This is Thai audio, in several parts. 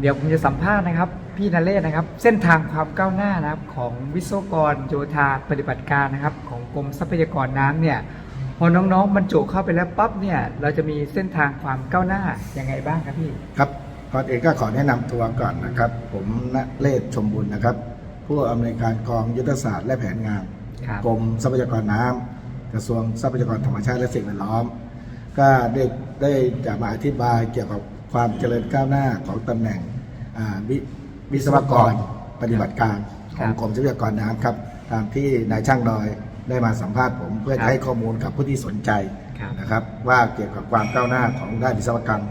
เดี๋ยวผมจะสัมภาษณ์นะครับพี่นเรศนะครับ เส้นทางความก้าวหน้านะครับของวิศวกรโยธาปฏิบัติการนะครับ ของกรมทรัพยากรน้ำเนี่ยพอน้องๆบรรจุเข้าไปแล้วปั๊บเนี่ยเราจะมีเส้นทางความก้าวหน้ายังไงบ้างครับพี่ครับก่อนอื่นก็ขอแนะนำตัวก่อนนะครับ ผมณเลศชมบุญนะครับ ผู้อำนวยการกองยุทธศาสตร์และแผนงานครับกรมทรัพยากรน้ำกระทรวงทรัพยากรธรรมชาติและสิ่งแวดล้อม ก็ได้ได้จะมาอธิบายเกี่ยวกับ ความเจริญก้าวหน้าของตำแหน่งอ่าวิวิศวกรปฏิบัติการขครัองบกรมทรัพยากรน้ำครับ ตามที่นายช่างดอยได้มาสัมภาษณ์ผม เพื่อครัจะบให้ข้อมูลกับผู้ที่สนใจครับนะครับ ว่าเกี่ยวกับความก้าวหน้าของด้านวิศวกรรม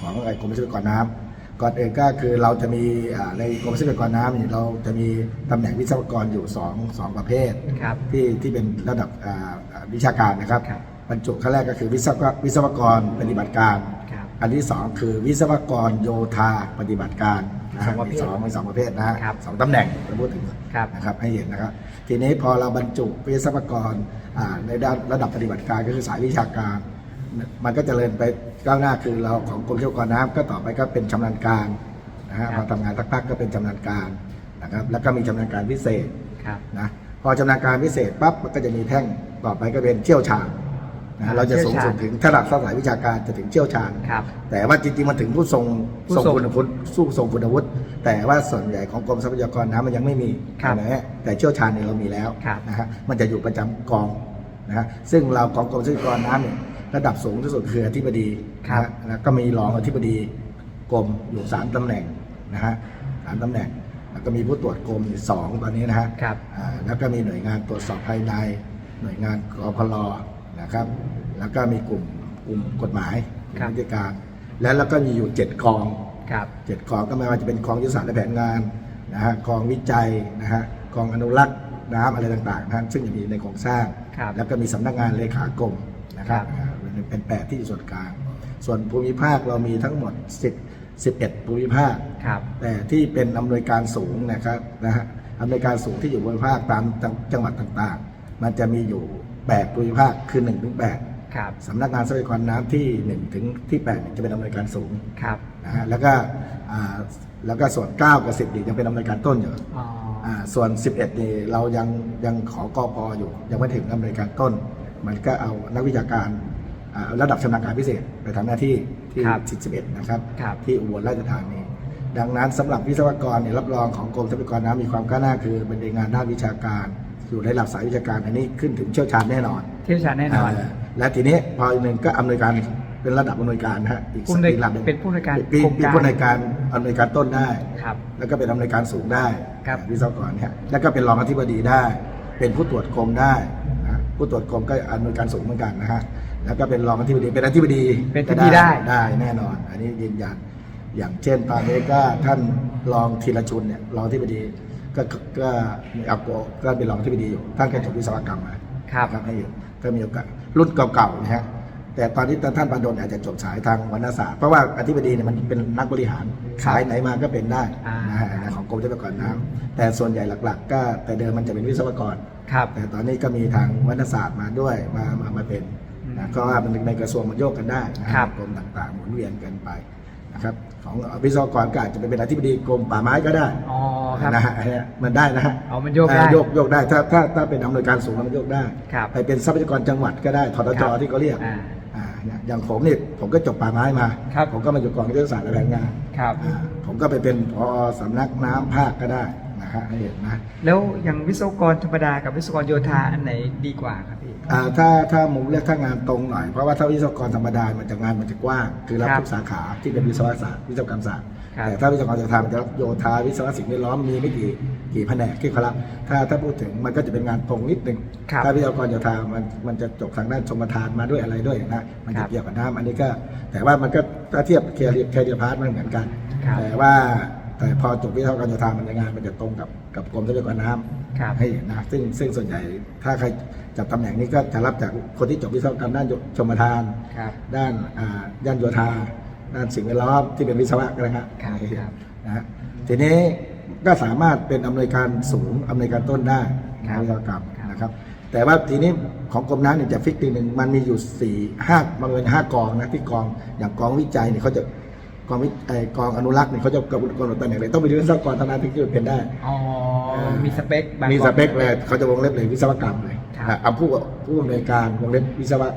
ของไอ้กรมทรัพยากรน้ำก่อนอื่นก็คือเราจะมีอ่าในกรมทรัพยากรน้ำเนี่ยเราจะมีตำแหน่งวิศวกรอยู่สองสองประเภทครับที่ที่เป็นระดับอ่าอ่าวิชาการนะครับครับบรรจุขั้นแรกก็คือวิศวกวิศวกรปฏิบัติการครับ อันที่สองคือวิศวกรโยธาปฏิบัติการนะสฮะองประเภทมีสองมีสองประเภทนะฮะครับสองตำแหน่งเราพูดถึงครับ นะครับให้เห็นนะครับ ทีนี้พอเราบรรจุวิศวกรอ่าในด้านระดับปฏิบัติการก็คือสายวิชาการ มันก็จเจริญไปก้าวหน้าคือเราของกรมวิศวกรน้ำก็ต่อไปก็เป็นชำนาญการนะฮะครับพอทำงานสักพักก็เป็นชำนาญการนะครับแล้วก็มีชำนาญการพิเศษ ครับ นะพอชำนาญการพิเศษปั๊บมันก็จะมีแท่งต่อไปก็เป็นเชี่ยวชาญ นะอ่าเราจะสูงเชี่ยวชาญสุดถึงถ้าระดับสายวิชาการจะถึงเชี่ยวชาญ ครับ แต่ว่าจริงๆมันถึงผู้ทรงผู้ทรง ทรงคุณวุฒิสู้ทรงคุณวุฒิแต่ว่าส่วนใหญ่ของกรมทรัพยากรน้ำมันยังไม่มีครับนะฮะแต่เชี่ยวชาญเนี่ยเรามีแล้วครับนะฮะมันจะอยู่ประจำกองนะฮะซึ่งเราของกรมทรัพยากรน้ำเนี่ยระดับสูงที่สุดคืออธิบดีนะฮะแล้วก็มีรองอธิบดีกรมอยู่สามตำแหน่งนะฮะสามตำแหน่งแล้วก็มีผู้ตรวจกรมอยู่สองตอนนี้นะฮะ ครับ อ่าแล้วก็มีหน่วยงานตรวจสอบภายใน หน่วยงานกพล นะครับ แล้วก็มีกลุ่มกลุ่มกฎหมายกลุ่มครับวิธีการ และแล้วก็มีอยู่เจ็ดกองครับเจ็ดกองก็ไม่ว่าจะเป็นกองยุทธศาสตร์และแผนงานนะฮะกองวิจัยนะฮะกองอนุรักษ์น้ำอะไรต่างๆนะฮะซึ่งจะมีในโครงสร้างครับแล้วก็มีสำนักงานเลขากรมนะครับครับอ่าเป็นเป็นแปดที่ส่วนกลาง ส่วนภูมิภาคเรามีทั้งหมด 10 11 ภูมิภาคครับแต่ที่เป็นอำนวยการสูงนะครับนะฮะอำนวยการสูงที่อยู่บนภาคตามจังจังหวัดต่างๆ มันจะมีอยู่ 8ภูมิภาคคือ1ถึง8ครับสำนักงานทรัพยากรน้ำที่1ถึงที่8เนี่ยจะเป็นอำนวยการสูงครับนะฮะแล้วก็อ่าแล้วก็ส่วน9กับ10นี่ยังเป็นอำนวยการต้นอยู่อ๋ออ่าส่วน 11นี่เรายังยังขอกอพอยู่ ยังไม่ถึงอำนวยการต้น มันก็เอานักวิชาการอ่าระดับชำนาญการพิเศษไปทำหน้าที่ที่ครับ11นะครับ ครับ ที่อุบลราชธานีดังนั้นสำหรับวิศวกรเนี่ยรับรองของกรมทรัพยากรน้ำมีความก้าวหน้าคือเป็นงานด้านวิชาการ อยู่ในระดับสายวิชาการอันนี้ขึ้นถึงเชี่ยวชาญแน่นอนเที่ยวชาญแน่นอนเและทีนี้พออีกหนึ่งก็อำนวยการเป็นระดับอำนวยการนะฮะอีกผู้อำนวยอีกระดับหนึ่งเป็นผู้อำนวยการปีโครงปีการ ผู้อำนวยการอำนวยการต้นได้ ครับ แล้วก็เป็นอำนวยการสูงได้ครับ วิศวกรเนี่ยแล้วก็เป็นรองอธิบดีได้ เป็นผู้ตรวจกรมได้นะผู้ตรวจกรมก็อำนวยการสูงเหมือนกันนะฮะแล้วก็เป็นรองอธิบดีเป็นอธิบดีเป็นอธิบดีได้ ได้แน่นอน อันนี้ยืนยันอย่างเช่นตอนนี้ก็ท่านรองธีรชุนเนี่ยรองอธิบดี ก็ก็มีอัปโกก็เป็นรองอธิบดีอยู่ท่านก็จบวิศวกรรมมาครับครับให้อยู่ก็มีโอกาสรุ่นเก่าๆนะฮะแต่ตอนนี้ท่านปาดลอาจจะจบสายทางวรรณศาสตร์เพราะว่าอธิบดีเนี่ยมันเป็นนักบริหารครับสายไหนมาก็เป็นได้อ่านนะฮะนะของกรมทรัพยากรน้ำแต่ส่วนใหญ่หลัก ๆ ก็แต่เดิมมันจะเป็นวิศวกรครับแต่ตอนนี้ก็มีทางวรรณศาสตร์มาด้วยมามามาเป็นอืมนะก็ว่ามันในกระทรวงมันโยกกันได้นะฮะครับกรมต่างๆหมุนเวียนกันไป นะครับของวิศวกรก็อาจจะไปเป็นอธิบดีกรมป่าไม้ก็ได้อ๋อครับ นะฮะอันเนี้ยมันได้นะฮะเอามันโยกได้ อ่าโยกโยกได้ถ้าถ้าถ้าเป็นอำนวยการสูงมันโยกได้ ครับไปเป็นทรัพยากรจังหวัดก็ได้ททคจรับที่เขาเรียกอ่า อ่าเนี่ยอย่างผมนี่ผมก็จบป่าไม้มา ครับ ผมก็มาอยู่กองยุทธศาสตร์และแผนงานครับ อ่าผมก็ไปเป็นพอสำนักน้ำภาคก็ได้ นะฮะให้เห็นนะแล้วอย่างวิศวกรธรรมดากับวิศวกรโยธาอันไหนดีกว่าครับพี่ อ่าถ้าถ้ามุมเรียกถ้างานตรงหน่อยเพราะว่าถ้าวิศวกรธรรมดามันจะงานมันจะกว้างคือรับครับทุกสาขาที่เป็นวิศวศาสตร์วิศวกรรมศาสตร์ครับ แต่ถ้าวิศวกรโยธามันจะรับโยธาวิศวะสิ่งแวดล้อมมีไม่กี่กี่แผนกที่เขารับถ้าถ้าพูดถึงมันก็จะเป็นงานตรงนิดนึง ครับ ถ้าวิศวกรโยธามันมันจะจบทางด้านชมทานมาด้วยอะไรด้วยนะ มันครัจะบเกี่ยวกับน้ำอันนี้ก็ แต่ว่ามันก็ถ้าเทียบแคเรียแคเรียพาร์ทมันเหมือนกัน ครับแต่ว่า แต่พอจบวิศวกรโยธามันจะงานมันจะตรงกับกับกรมทรัพยากรน้ำครับให้นะซึ่งซึ่งส่วนใหญ่ถ้าใครจับตำแหน่งนี้ก็จะรับจากคนที่จบวิศวกรรมด้านชมทาน ครับ ด้านอ่าด้านโยธา ด้านสิ่งแวดล้อมที่เป็นวิศวะนะฮะครับครับ นะฮะทีนี้ก็สามารถเป็นอำนวยการสูงอำนวยการต้นได้ครันะบวิศวกรรมครับนะครับ แต่ว่าทีนี้ของกรมน้ำเนี่ยจะฟิกทีหนึ่งมันมีอยู่สี่ห้าบางเงินห้ากองนะที่กองอย่างกองวิจัยเนี่ยเขาจะ กองวิไอกองอนุรักษ์เนี่ยเขาจะกำหนดกำหนดตำแหน่งเลยต้องไปเรียนวิศวกรเท่านั้นถึงจะเป็นได้ อ๋อ มีสเปคบางมีสเปคกองเลยเขาจะวงเล็บเลยวิศวกรรมเลยครับอะเอาผู้ผู้อำนวยการวงเล็บวิศวะ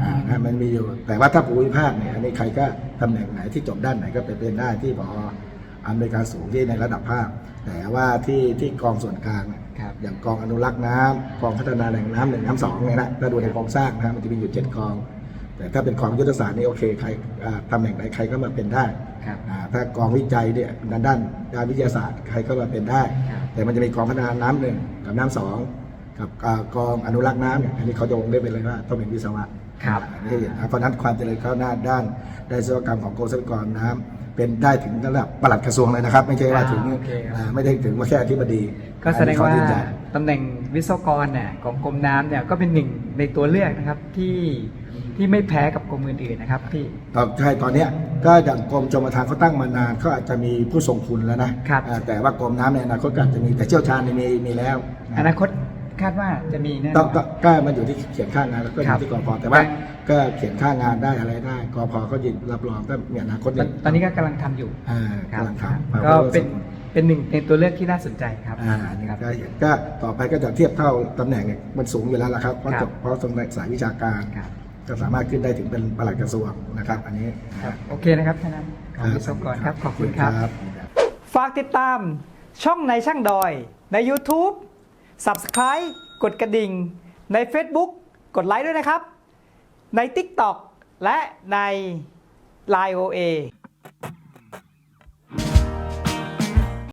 อ่านะมันมีอยู่ แต่ว่าถ้าภูมิภาคเนี่ยอันนี้ใครก็ตำแหน่งไหนที่จบด้านไหนก็ไปเป็นได้ที่พออำนวยการสูงที่ในระดับภาค แต่ว่าที่ที่กองส่วนกลางเนี่ยครับอย่างกองอนุรักษ์น้ำกองพัฒนาแหล่งน้ำหนึ่งน้ำสองเนี่ยนะถ้าดูในโครงสร้างนะมันจะมีอยู่เจ็ดกอง แต่ถ้าเป็นกองยุทธศาสตร์นี่โอเคใครอ่าตำแหน่งไหนใครก็มาเป็นได้ครับอ่าถ้ากองวิจัยเนี่ยด้านด้านด้านวิทยาศาสตร์ใครก็มาเป็นได้ครับแต่มันจะมีกองพัฒนาน้ำหนึ่งกับน้ำสองกับอ่ากองอนุรักษ์น้ำเนี่ยอันนี้เขาจะวงเล็บไปเลยว่าต้องเป็นวิศวะครับอันนี้เห็นนะเพราะฉะนั้นความเจริญก้าวหน้าด้านด้านวิศวกรรมของกรมทรัพยากรน้ำเป็นได้ถึงระดับปลัดกระทรวงเลยนะครับ ไม่ใช่ว่าถึงอ่าโอเคครับอ่าไม่ได้ถึงว่าแค่อธิบดี ก็แสดงว่าอันนี้เขยืนยันตำแหน่งวิศวกรเนี่ยของกรมน้ำเนี่ยก็เป็นหนึ่งในตัวเลือกนะครับที่ ที่ไม่แพ้กับกรมอื่นๆนะครับพี่ตอนใช่ตอนเนี้ยก็อย่างกรมชลประทานเขาตั้งมานานเขาอาจจะมีผู้ทรงคุณแล้วนะครับ อ่าแต่ว่ากรมน้ำในอนาคตก็อาจจะมีแต่เชี่ยวชาญเนี่ยมีมีแล้วนะ อนาคตคาดว่าจะมีแน่นต้องอนต้องก็มันอยู่ที่เขียนค่างานแล้วก็อครัยู่บที่กพแต่ว่า ก็เขียนค่างานได้อะไรได้กพก็ยินรับรองก็มีอนาคตตอนตอนนี้ก็กำลังทำอยู่อ่าครับกำลังครับทำก็เป็นเป็นหนึ่งในตัวเลือกที่น่าสนใจครับอ่านี่ครับ ก็เห็นก็ต่อไปก็จะเทียบเท่าตำแหน่งเนี่ยมันสูงอยู่แล้วล่ะครับเพราะครับ จบเพราะตรงสายวิชาการ ครับ ก็สามารถขึ้นได้ถึงเป็นปลัดกระทรวงนะครับ อันนี้ครับโอเคนะครับท่านนั้นของวิศวกรครับ ขอบคุณครับครับ ฝากติดตามช่องในช่างดอย ใน YouTube Subscribe กดกระดิ่ง ใน Facebook กดไลค์ด้วยนะครับ ใน TikTok และใน Line OA